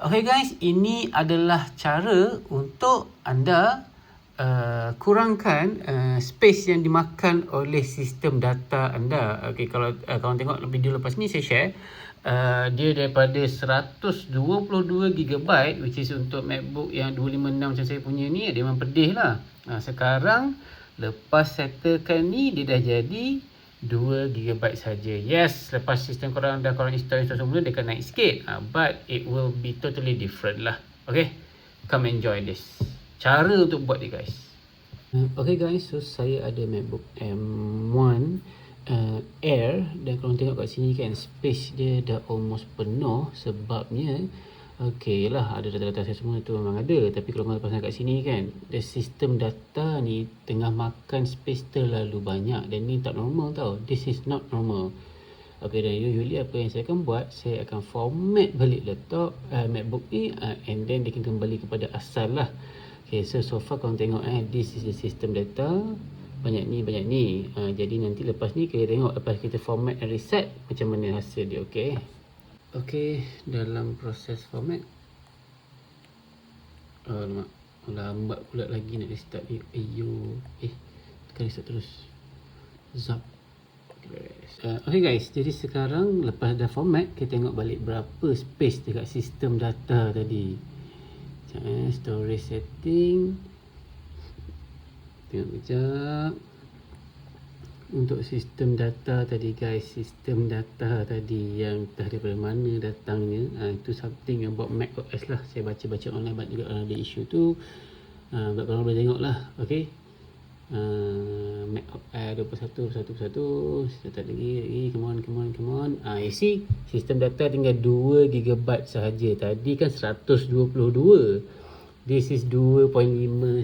Okay guys, ini adalah cara untuk anda uh, kurangkan uh, space yang dimakan oleh sistem data anda. Okay, kalau uh, kawan tengok video lepas ni saya share uh, dia daripada 122GB which is untuk MacBook yang 256 macam saya punya ni dia memang pedih lah. Uh, sekarang lepas settlekan ni dia dah jadi 2GB saja. Yes, lepas sistem korang dah korang install install semula dia akan naik sikit. Uh, but it will be totally different lah. Okay, come enjoy this. Cara untuk buat dia guys. Uh, okay guys, so saya ada MacBook M1 uh, Air dan kalau tengok kat sini kan space dia dah almost penuh sebabnya Okey lah ada data-data saya semua tu memang ada. Tapi kalau korang pasang kat sini kan the sistem data ni tengah makan space terlalu banyak. Dan ni tak normal tau. This is not normal. Okey dan usually apa yang saya akan buat saya akan format balik laptop uh, macbook ni uh, and then dia akan kembali kepada asal lah. Okay, so so far korang tengok eh this is the system data. Banyak ni banyak ni. Uh, jadi nanti lepas ni kita tengok lepas kita format and reset macam mana hasil dia okey Okey, dalam proses format Oh, alamak. Lambat pula lagi nak restart ni. Ayo. Eh, tekan restart terus. Zap. Uh, okay guys, jadi sekarang lepas dah format, kita tengok balik berapa space dekat sistem data tadi. Sekejap eh, storage setting. Tengok kejap untuk sistem data tadi guys sistem data tadi yang entah daripada mana datangnya ha, itu something yang buat Mac OS lah. Saya baca-baca online banyak juga ada isu tu. Ha, buat korang boleh tengok lah ok? Uh, Mac OS 21 21 21 tak lagi lagi come on come on come on. Ha, you see sistem data tinggal 2GB sahaja. Tadi kan 122 this is 2.5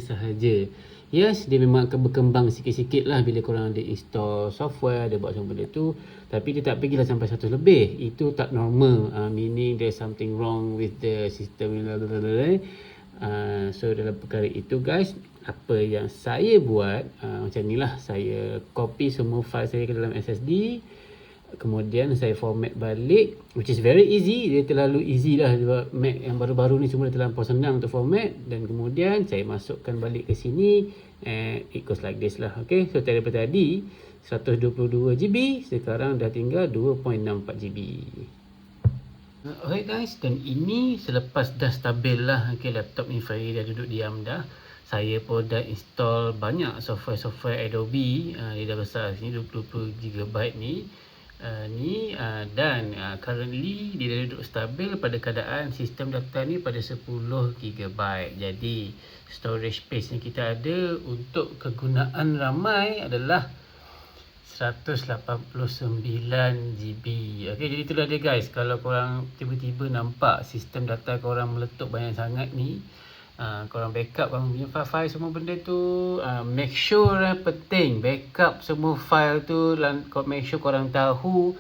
sahaja Yes, dia memang akan berkembang sikit-sikit lah bila korang ada install software, dia buat semua benda tu. Tapi dia tak pergilah sampai 100 lebih. Itu tak normal. Uh, meaning there's something wrong with the system. Uh, so dalam perkara itu guys, apa yang saya buat, uh, macam ni lah. Saya copy semua file saya ke dalam SSD kemudian saya format balik which is very easy. Dia terlalu easy lah sebab Mac yang baru-baru ni semua dah terlampau senang untuk format. Dan kemudian saya masukkan balik ke sini and it goes like this lah ok so daripada tadi 122GB sekarang dah tinggal 2.64GB Alright guys. Dan ini selepas dah stabil lah okay, laptop ni Fahri dah duduk diam dah. Saya pun dah install banyak software-software Adobe. Uh, dia dah besar sini 20GB ni uh, ni uh, dan uh, currently dia dah duduk stabil pada keadaan sistem data ni pada 10GB jadi storage space yang kita ada untuk kegunaan ramai adalah 189GB ok jadi itulah dia guys. Kalau korang tiba-tiba nampak sistem data korang meletup banyak sangat ni Uh, korang backup korang punya file-file semua benda tu uh, make sure lah penting. Backup semua file tu dan make sure korang tahu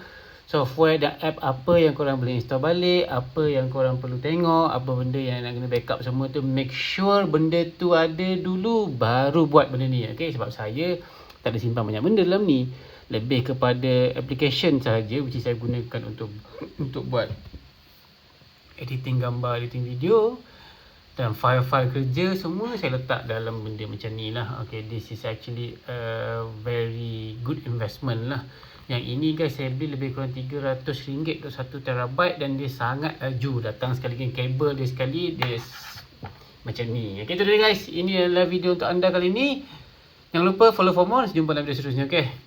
software dan app apa yang korang boleh install balik apa yang korang perlu tengok apa benda yang nak kena backup semua tu. Make sure benda tu ada dulu baru buat benda ni. Okay? sebab saya tak ada simpan banyak benda dalam ni. Lebih kepada application sahaja which saya gunakan untuk untuk buat editing gambar editing video dan file-file kerja semua saya letak dalam benda macam ni lah. Okay, this is actually a very good investment lah. Yang ini guys saya beli lebih kurang RM300 untuk 1 terabyte dan dia sangat laju. Datang sekali dengan kabel dia sekali dia macam ni. Ok tu dia guys. Ini adalah video untuk anda kali ni jangan lupa follow for more. Jumpa dalam video seterusnya ok